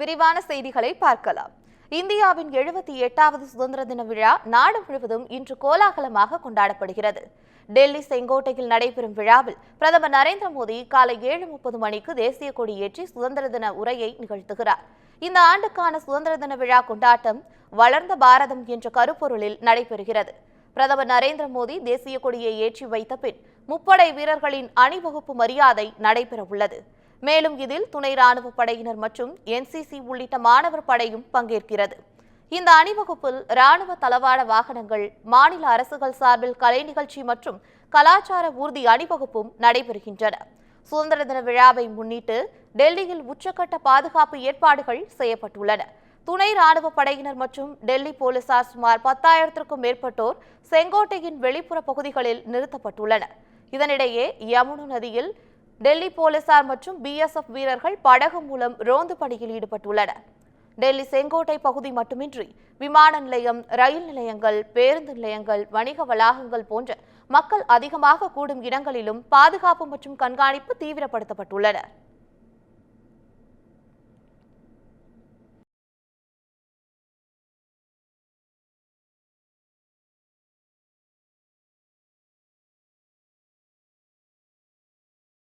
விரிவான செய்திகளை பார்க்கலாம். இந்தியாவின் எழுபத்தி எட்டாவது சுதந்திர தின விழா நாடு முழுவதும் இன்று கோலாகலமாக கொண்டாடப்படுகிறது. டெல்லி செங்கோட்டையில் நடைபெறும் விழாவில் பிரதமர் நரேந்திர மோடி காலை ஏழு முப்பது மணிக்கு தேசிய கொடி ஏற்றி சுதந்திர தின உரையை நிகழ்த்துகிறார். இந்த ஆண்டுக்கான சுதந்திர தின விழா கொண்டாட்டம் வளர்ந்த பாரதம் என்ற கருப்பொருளில் நடைபெறுகிறது. பிரதமர் நரேந்திர மோடி தேசிய கொடியை ஏற்றி வைத்த பின் முப்படை வீரர்களின் அணிவகுப்பு மரியாதை நடைபெறவுள்ளது. மேலும் இதில் துணை ராணுவ படையினர் மற்றும் என்சிசி உள்ளிட்ட மாணவர் படையும் பங்கேற்கிறது. இந்த அணிவகுப்பில் ராணுவ தளவாட வாகனங்கள் மாநில அரசுகள் சார்பில் கலை நிகழ்ச்சி மற்றும் கலாச்சார ஊர்தி அணிவகுப்பும் நடைபெறுகின்றன. சுதந்திர தின விழாவை முன்னிட்டு டெல்லியில் உச்சக்கட்ட பாதுகாப்பு ஏற்பாடுகள் செய்யப்பட்டுள்ளன. துணை ராணுவ படையினர் மற்றும் டெல்லி போலீசார் சுமார் பத்தாயிரத்திற்கும் மேற்பட்டோர் செங்கோட்டையின் வெளிப்புற பகுதிகளில் நிறுத்தப்பட்டுள்ளனர். இதனிடையே யமுனு நதியில் டெல்லி போலீசார் மற்றும் பிஎஸ்எஃப் வீரர்கள் படகு மூலம் ரோந்து பணியில் ஈடுபட்டுள்ளனர். டெல்லி செங்கோட்டை பகுதி மட்டுமின்றி விமான நிலையம் ரயில் நிலையங்கள் பேருந்து நிலையங்கள் வணிக வளாகங்கள் போன்ற மக்கள் அதிகமாக கூடும் இடங்களிலும் பாதுகாப்பு மற்றும் கண்காணிப்பு தீவிரப்படுத்தப்பட்டுள்ளன.